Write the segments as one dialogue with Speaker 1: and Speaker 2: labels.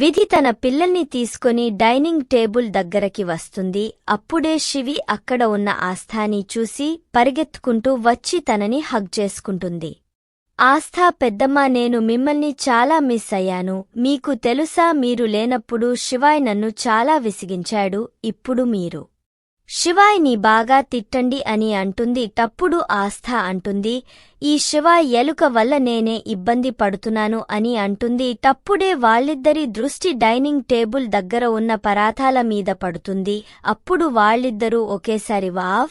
Speaker 1: విధి తన పిల్లల్ని తీసుకొని డైనింగ్ టేబుల్ దగ్గరకి వస్తుంది. అప్పుడే శివి అక్కడ ఉన్న ఆస్థాని చూసి పరిగెత్తుకుంటూ వచ్చి తనని హగ్ చేసుకుంటుంది. ఆస్థా పెద్దమ్మ నేను మిమ్మల్ని చాలా మిస్ అయ్యాను. మీకు తెలుసా మీరు లేనప్పుడు శివాయ్ నన్ను చాలా విసిగించాడు. ఇప్పుడు మీరు శివాయ్ నీ బాగా తిట్టండి అని అంటుంది తప్పుడు ఆస్థ అంటుంది. ఈ శివాయ్ ఎలుక వల్ల నేనే ఇబ్బంది పడుతున్నాను అని అంటుంది. తప్పుడే వాళ్ళిద్దరి దృష్టి డైనింగ్ టేబుల్ దగ్గర ఉన్న పరాతాల మీద పడుతుంది. అప్పుడు వాళ్ళిద్దరూ ఒకేసారి వావ్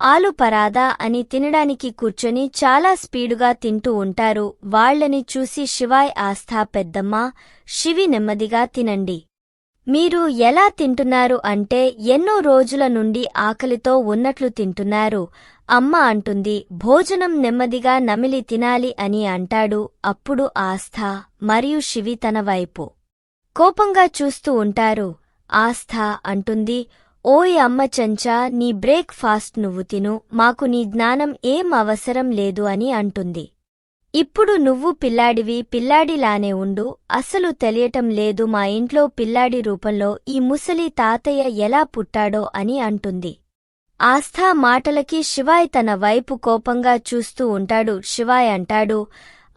Speaker 1: ఆలు పరాదా అని తినడానికి కూర్చొని చాలా స్పీడుగా తింటూ ఉంటారు. వాళ్ళని చూసి శివాయ్ ఆస్థా పెద్దమ్మ శివి నెమ్మదిగా తినండి. మీరు ఎలా తింటున్నారు అంటే ఎన్నో రోజుల నుండి ఆకలితో ఉన్నట్లు తింటున్నారు. అమ్మ అంటుంది భోజనం నెమ్మదిగా నమిలి తినాలి అని అంటాడు. అప్పుడు ఆస్థ మరియు శివి తన వైపు కోపంగా చూస్తూ ఉంటారు. ఆస్థ అంటుంది ఓయ్ అమ్మ చెంచా నీ బ్రేక్ ఫాస్ట్ నువ్వు తిను. మాకు నీ జ్ఞానం ఏం అవసరం లేదు అని అంటుంది. ఇప్పుడు నువ్వు పిల్లాడివి పిల్లాడిలానే ఉండు. అసలు తెలియటం లేదు మా ఇంట్లో పిల్లాడి రూపంలో ఈ ముసలి తాతయ్య ఎలా పుట్టాడో అని అంటుంది. ఆస్థా మాటలకి శివాయ్ తన వైపు కోపంగా చూస్తూ ఉంటాడు. శివాయ్ అంటాడు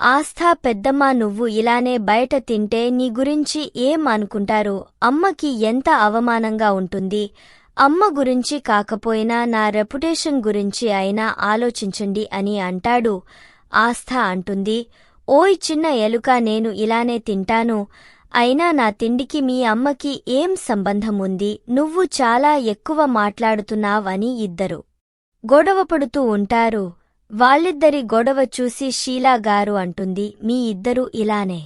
Speaker 1: ఆస్థా పెద్దమ్మ నువ్వు ఇలానే బయట తింటే నీ గురించి ఏం అనుకుంటారు? అమ్మకి ఎంత అవమానంగా ఉంటుంది. అమ్మ గురించి కాకపోయినా నా రెపుటేషన్ గురించి అయినా ఆలోచించండి అని అంటాడు. ఆస్థ అంటుంది. ఓయ్ చిన్న ఎలుక నేను ఇలానే తింటాను. అయినా నా తిండికి మీ అమ్మకి ఏం సంబంధముంది? నువ్వు చాలా ఎక్కువ మాట్లాడుతున్నావని ఇద్దరు. గొడవపడుతూ ఉంటారు. వాళ్ళిద్దరి గొడవ చూసి షీలాగారు అంటుంది. మీ ఇద్దరు ఇలానే.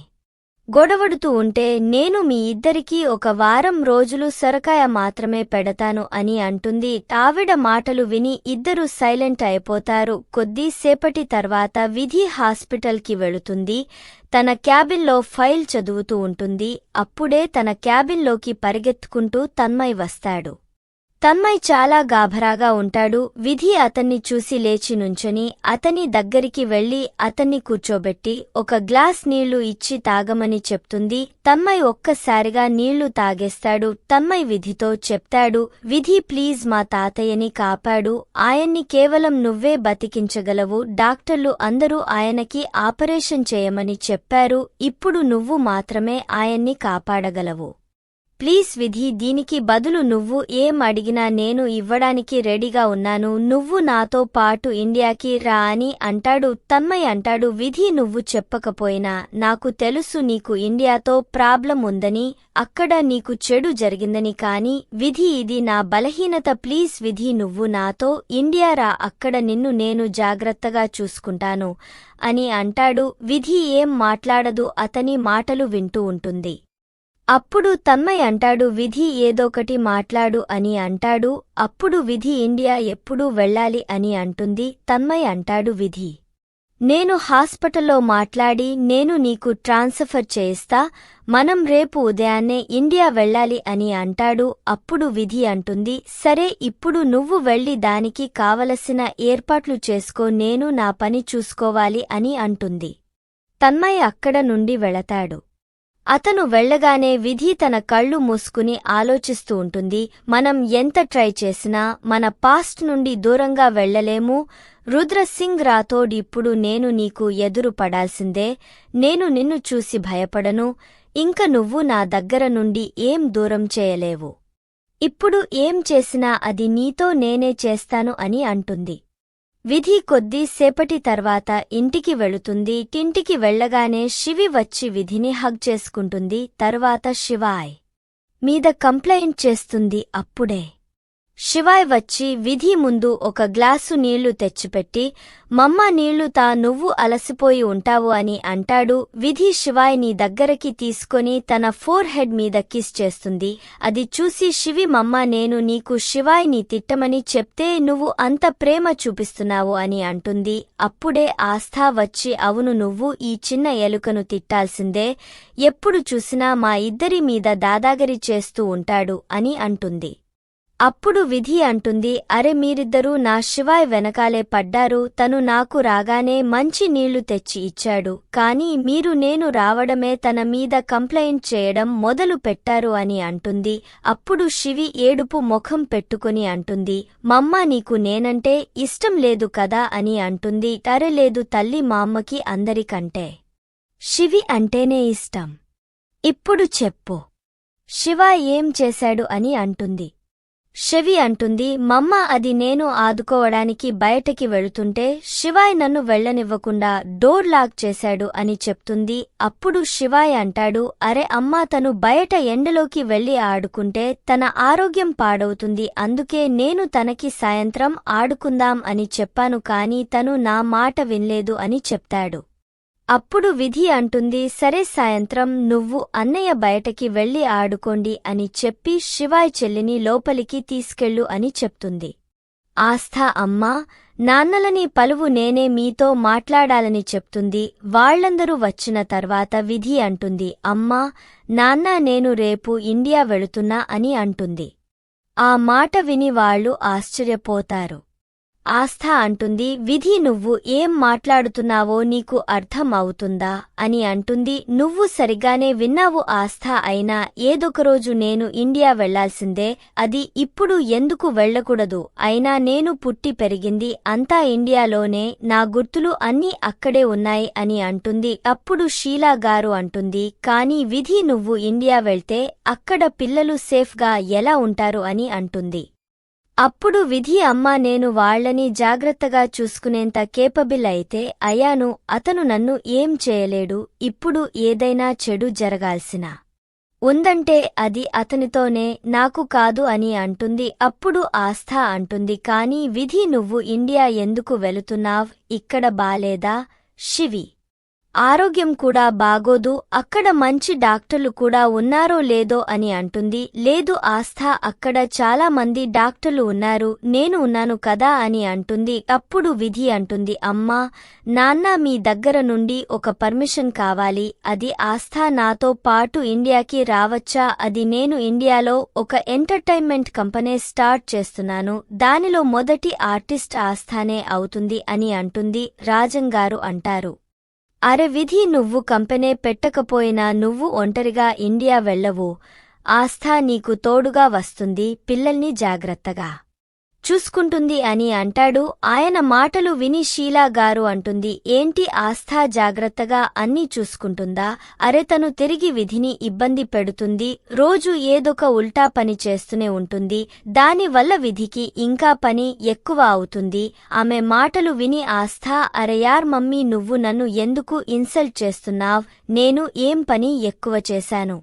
Speaker 1: గొడవడుతూ ఉంటే నేను మీ ఇద్దరికీ ఒక వారం రోజులు సొరకాయ మాత్రమే పెడతాను అని అంటుంది. తావిడ మాటలు విని ఇద్దరు సైలెంట్ అయిపోతారు. కొద్దిసేపటి తర్వాత విధి హాస్పిటల్కి వెళుతుంది. తన క్యాబిన్లో ఫైల్ చదువుతూ ఉంటుంది. అప్పుడే తన క్యాబిన్లోకి పరిగెత్తుకుంటూ తన్మయ్ వస్తాడు. తమ్మై చాలా గాభరాగా ఉంటాడు. విధి అతన్ని చూసి లేచి నుంచొని అతని దగ్గరికి వెళ్ళి అతన్ని కూర్చోబెట్టి ఒక గ్లాస్ నీళ్ళు ఇచ్చి తాగమని చెప్తుంది. తమ్మై ఒక్కసారిగా నీళ్ళు తాగేస్తాడు. తమ్మై విధితో చెప్తాడు విధి ప్లీజ్ మా తాతయ్యని కాపాడు. ఆయన్ని కేవలం నువ్వే బతికించగలవు. డాక్టర్లు అందరూ ఆయనకి ఆపరేషన్ చేయమని చెప్పారు. ఇప్పుడు నువ్వు మాత్రమే ఆయన్ని కాపాడగలవు. ప్లీజ్ విధి దీనికి బదులు నువ్వు ఏం అడిగినా నేను ఇవ్వడానికి రెడీగా ఉన్నాను. నువ్వు నాతో పాటు ఇండియాకి రా అని అంటాడు తన్మయ్ అంటాడు. విధి నువ్వు చెప్పకపోయినా నాకు తెలుసు నీకు ఇండియాతో ప్రాబ్లం ఉందని అక్కడ నీకు చెడు జరిగిందని కాని విధి ఇది నా బలహీనత. ప్లీజ్ విధి నువ్వు నాతో ఇండియా రా అక్కడ నిన్ను నేను జాగ్రత్తగా చూసుకుంటాను అని అంటాడు. విధి ఏం మాట్లాడదు అతని మాటలు వింటూ ఉంటుంది. అప్పుడు తన్మయ్ అంటాడు విధి ఏదోకటి మాట్లాడు అని అంటాడు అప్పుడు విధి ఇండియా ఎప్పుడూ వెళ్ళాలి అని అంటుంది తన్మయ్ అంటాడు విధి. నేను హాస్పిటల్లో మాట్లాడి నేను నీకు ట్రాన్స్ఫర్ చేయిస్తా మనం రేపు ఉదయాన్నే ఇండియా వెళ్ళాలి అని అంటాడు అప్పుడు విధి అంటుంది సరే ఇప్పుడు నువ్వు వెళ్ళి దానికి కావలసిన ఏర్పాట్లు చేసుకో నేను నా పని చూసుకోవాలి అని అంటుంది. తన్మయ్ అక్కడ నుండి వెళతాడు. అతను వెళ్ళగానే విధి తన కళ్ళు మూసుకుని ఆలోచిస్తూ ఉంటుంది మనం ఎంత ట్రై చేసినా మన పాస్ట్ నుండి దూరంగా వెళ్ళలేము రుద్రసింగ్ రాథోడ్ ఇప్పుడు నేను నీకు ఎదురు పడాల్సిందే నేను నిన్ను చూసి భయపడను ఇంక నువ్వు నా దగ్గర నుండి ఏం దూరం చేయలేవు. ఇప్పుడు ఏం చేసినా అది నీతో నేనే చేస్తాను అని అంటుంది. విధి కొద్దీ సేపటి తర్వాత ఇంటికి వెళుతుంది. టింటికి వెళ్ళగానే శివి వచ్చి విధిని హగ్ చేసుకుంటుంది. తరువాత శివాయ్ మీద కంప్లైంట్ చేస్తుంది అప్పుడే. శివాయ్ వచ్చి విధి ముందు ఒక గ్లాసు నీళ్ళు తెచ్చిపెట్టి మమ్మ నీళ్ళు తా నువ్వు అలసిపోయి ఉంటావు అని అంటాడు. విధి శివాయ్ నీ దగ్గరకి తీసుకొని తన ఫోర్ హెడ్ మీద కిస్ చేస్తుంది. అది చూసి శివి మమ్మ నేను నీకు శివాయ్ నీ తిట్టమని చెప్తే నువ్వు అంత ప్రేమ చూపిస్తున్నావు అని అంటుంది. అప్పుడే ఆస్థా వచ్చి అవును నువ్వు ఈ చిన్న ఎలుకను తిట్టాల్సిందే. ఎప్పుడు చూసినా మా ఇద్దరి మీద దాదాగరి చేస్తూ ఉంటాడు అని అంటుంది. అప్పుడు విధి అంటుంది అరె మీరిద్దరూ నా శివాయ్ వెనకాలే పడ్డారు తను నాకు రాగానే మంచి నీళ్ళు తెచ్చి ఇచ్చాడు. కాని మీరు నేను రావడమే తన మీద కంప్లైంట్ చేయడం మొదలు పెట్టారు అని అంటుంది. అప్పుడు శివి ఏడుపు ముఖం పెట్టుకుని అంటుంది మమ్మ నీకు నేనంటే ఇష్టం లేదు కదా అని అంటుంది తరలేదు తల్లి మా అమ్మకి అందరికంటే. శివి అంటేనే ఇష్టం. ఇప్పుడు చెప్పు. శివ ఏం చేశాడు అని అంటుంది. శివి అంటుంది మమ్మ అది నేను ఆదుకోవడానికి బయటకి వెళుతుంటే శివాయ్ నన్ను వెళ్ళనివ్వకుండా డోర్ లాక్ చేశాడు అని చెప్తుంది. అప్పుడు శివాయ్ అంటాడు అరే అమ్మా తను బయట ఎండలోకి వెళ్ళి ఆడుకుంటే తన ఆరోగ్యం పాడవుతుంది. అందుకే నేను తనకి సాయంత్రం ఆడుకుందాం అని చెప్పాను కాని తను నా మాట వినలేదు అని చెప్తాడు. అప్పుడు విధి అంటుంది సరే సాయంత్రం నువ్వు అన్నయ్య బయటకి వెళ్ళి ఆడుకోండి అని చెప్పి శివాయ్ చెల్లిని లోపలికి తీసుకెళ్ళు అని చెప్తుంది. ఆస్థా అమ్మా నాన్నలని పలువు నేనే మీతో మాట్లాడాలని చెప్తుంది. వాళ్ళందరూ వచ్చిన తర్వాత విధి అంటుంది అమ్మా నాన్న నేను రేపు ఇండియా వెళుతున్నా అని అంటుంది. ఆ మాట విని వాళ్ళు ఆశ్చర్యపోతారు. ఆస్థ అంటుంది విధి నువ్వు ఏం మాట్లాడుతున్నావో నీకు అర్థం అవుతుందా అని అంటుంది నువ్వు సరిగానే విన్నావు ఆస్థ అయినా ఏదొకరోజు నేను ఇండియా వెళ్ళాల్సిందే అది ఇప్పుడు ఎందుకు వెళ్ళకూడదు అయినా నేను పుట్టి పెరిగింది అంతా ఇండియాలోనే నా గుర్తులు అన్నీ అక్కడే ఉన్నాయి అని అంటుంది అప్పుడు షీలా గారు అంటుంది కానీ విధి నువ్వు ఇండియా వెళ్తే అక్కడ పిల్లలు సేఫ్గా ఎలా ఉంటారు? అని అంటుంది. అప్పుడు విధి అమ్మా నేను వాళ్ళని జాగ్రత్తగా చూసుకునేంత కేపబుల్ అయితే అయ్యాను అతను నన్ను ఏం చేయలేడు ఇప్పుడు ఏదైనా చెడు జరగాల్సిన ఉందంటే అది అతనితోనే నాకు కాదు అని అంటుంది అప్పుడు ఆస్థ అంటుంది కాని విధి నువ్వు ఇండియా ఎందుకు వెళుతున్నావ్ ఇక్కడ బాలేదా శివి? ఆరోగ్యం కూడా బాగోదు అక్కడ మంచి డాక్టర్లు కూడా ఉన్నారో లేదో అని అంటుంది. లేదు ఆస్థ అక్కడ చాలా మంది డాక్టర్లు ఉన్నారు నేను ఉన్నాను కదా అని అంటుంది. అప్పుడు విధి అంటుంది అమ్మా నాన్న మీ దగ్గర నుండి ఒక పర్మిషన్ కావాలి అది ఆస్థ నాతో పాటు ఇండియాకి రావచ్చా? అది నేను ఇండియాలో ఒక ఎంటర్టైన్మెంట్ కంపెనీ స్టార్ట్ చేస్తున్నాను దానిలో మొదటి ఆర్టిస్ట్ ఆస్థానే అవుతుంది అని అంటుంది రాజంగారు అంటారు. అరె విధి నువ్వు కంపెనీ పెట్టకపోయినా నువ్వు ఒంటరిగా ఇండియా వెళ్ళవు. ఆస్థా నీకు తోడుగా వస్తుంది పిల్లల్ని జాగ్రత్తగా. చూసుకుంటుంది అని అంటాడు. ఆయన మాటలు విని షీలా గారు అంటుంది ఏంటి ఆస్థా జాగ్రత్తగా అన్నీ చూసుకుంటుందా? అరే తను తిరిగి విధిని ఇబ్బంది పెడుతుంది. రోజు ఏదొక ఉల్టా పని చేస్తూనే ఉంటుంది. దానివల్ల విధికి ఇంకా పని ఎక్కువ అవుతుంది. ఆమె మాటలు విని ఆస్థా అరెయార్ మమ్మీ నువ్వు నన్ను ఎందుకు ఇన్సల్ట్ చేస్తున్నావ్? నేను ఏం పని ఎక్కువ చేశాను?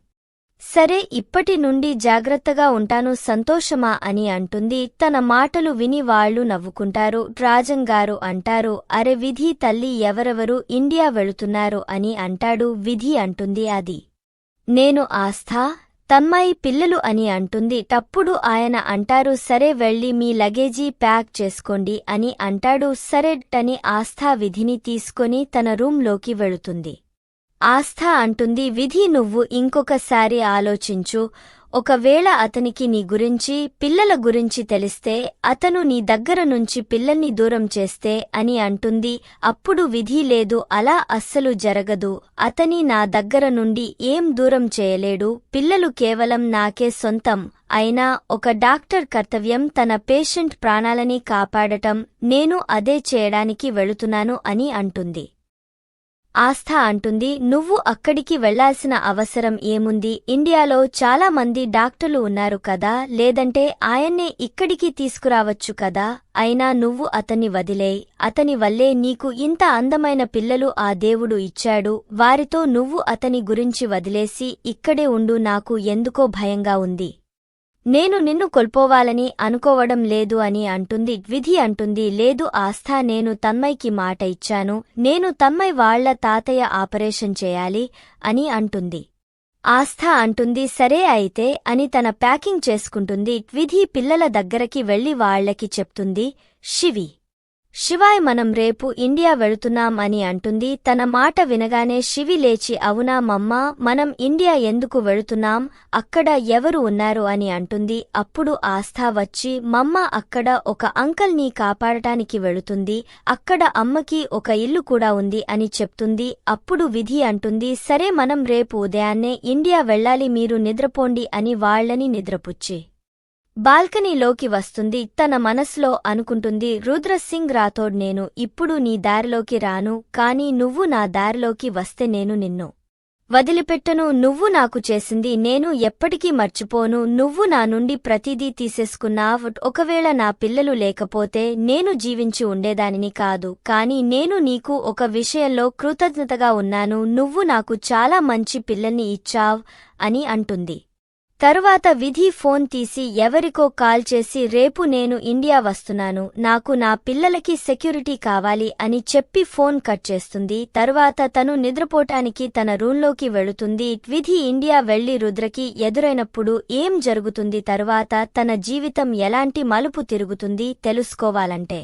Speaker 1: సరే ఇప్పటి నుండి జాగ్రత్తగా ఉంటాను సంతోషమా అని అంటుంది. తన మాటలు విని వాళ్ళు నవ్వుకుంటారు. రాజంగారు అంటారు అరె విధి తల్లి ఎవరెవరు ఇండియా వెళుతున్నారు? అని అంటాడు విధి అంటుంది అది. నేను ఆస్థా తమ్మాయి పిల్లలు అని అంటుంది. తప్పుడు ఆయన అంటారు సరే వెళ్ళి మీ లగేజీ ప్యాక్ చేసుకోండి అని అంటాడు. సరే టని ఆస్థా విధిని తీసుకొని తన రూంలోకి వెళుతుంది. ఆస్థ అంటుంది విధి నువ్వు ఇంకొకసారి ఆలోచించు. ఒకవేళ అతనికి నీ గురించి పిల్లల గురించి తెలిస్తే అతను నీ దగ్గర నుంచి పిల్లల్ని దూరం చేస్తే అని అంటుంది అప్పుడు విధి లేదు అలా అస్సలు జరగదు. అతని నా దగ్గర నుండి ఏం దూరం చేయలేడు. పిల్లలు కేవలం నాకే సొంతం. అయినా ఒక డాక్టర్ కర్తవ్యం తన పేషెంట్ ప్రాణాలని కాపాడటం. నేను అదే చేయడానికి వెళుతున్నాను అని అంటుంది. ఆస్థ అంటుంది నువ్వు అక్కడికి వెళ్ళాల్సిన అవసరం ఏముంది? ఇండియాలో చాలా మంది డాక్టర్లు ఉన్నారు కదా లేదంటే ఆయన్నే ఇక్కడికి తీసుకురావచ్చు కదా? అయినా నువ్వు అతన్ని వదిలేయ్ అతని వల్లే నీకు ఇంత అందమైన పిల్లలు ఆ దేవుడు ఇచ్చాడు. వారితో నువ్వు అతని గురించి వదిలేసి ఇక్కడే ఉండు నాకు ఎందుకో భయంగా ఉంది. నేను నిన్ను కొల్పోవాలని అనుకోవడం లేదు అని అంటుంది విధి అంటుంది లేదు ఆస్థా నేను తన్మయ్కి మాట ఇచ్చాను నేను తన్మయ్ వాళ్ళ తాతయ్య ఆపరేషన్ చేయాలి అని అంటుంది. ఆస్థ అంటుంది సరే అయితే అని తన ప్యాకింగ్ చేసుకుంటుంది విధి పిల్లల దగ్గరకి వెళ్ళి వాళ్ళకి చెప్తుంది శివి. శివాయ్ మనం రేపు ఇండియా వెళుతున్నాం అని అంటుంది. తన మాట వినగానే శివి లేచి అవునా మమ్మా మనం ఇండియా ఎందుకు వెళుతున్నాం? అక్కడ ఎవరు ఉన్నారు? అని అంటుంది. అప్పుడు ఆస్థా వచ్చి మమ్మ అక్కడ ఒక అంకల్ని కాపాడటానికి వెళుతుంది. అక్కడ అమ్మకి ఒక ఇల్లు కూడా ఉంది అని చెప్తుంది. అప్పుడు విధి అంటుంది సరే మనం రేపు ఉదయాన్నే ఇండియా వెళ్ళాలి మీరు నిద్రపోండి అని వాళ్ళని నిద్రపుచ్చి. బాల్కనీలోకి వస్తుంది తన మనస్లో అనుకుంటుంది రుద్రసింగ్ రాథోడ్ నేను ఇప్పుడు నీ దారిలోకి రాను కాని నువ్వు నా దారిలోకి వస్తే నేను నిన్ను వదిలిపెట్టను నువ్వు నాకు చేసింది నేను ఎప్పటికీ మర్చిపోను నువ్వు నా నుండి ప్రతిదీ తీసేసుకున్నావ్ ఒకవేళ నా పిల్లలు లేకపోతే నేను జీవించి ఉండేదానిని కాదు కాని నేను నీకు ఒక విషయంలో కృతజ్ఞతగా ఉన్నాను నువ్వు నాకు చాలా మంచి పిల్లల్ని ఇచ్చావ్ అని అంటుంది. తరువాత విధి ఫోన్ తీసి ఎవరికో కాల్ చేసి రేపు నేను ఇండియా వస్తున్నాను నాకు నా పిల్లలకి సెక్యూరిటీ కావాలి అని చెప్పి ఫోన్ కట్ చేస్తుంది. తరువాత తను నిద్రపోటానికి తన రూంలోకి వెళుతుంది. విధి ఇండియా వెళ్ళి రుద్రకి ఎదురైనప్పుడు ఏం జరుగుతుంది? తరువాత తన జీవితం ఎలాంటి మలుపు తిరుగుతుంది? తెలుసుకోవాలంటే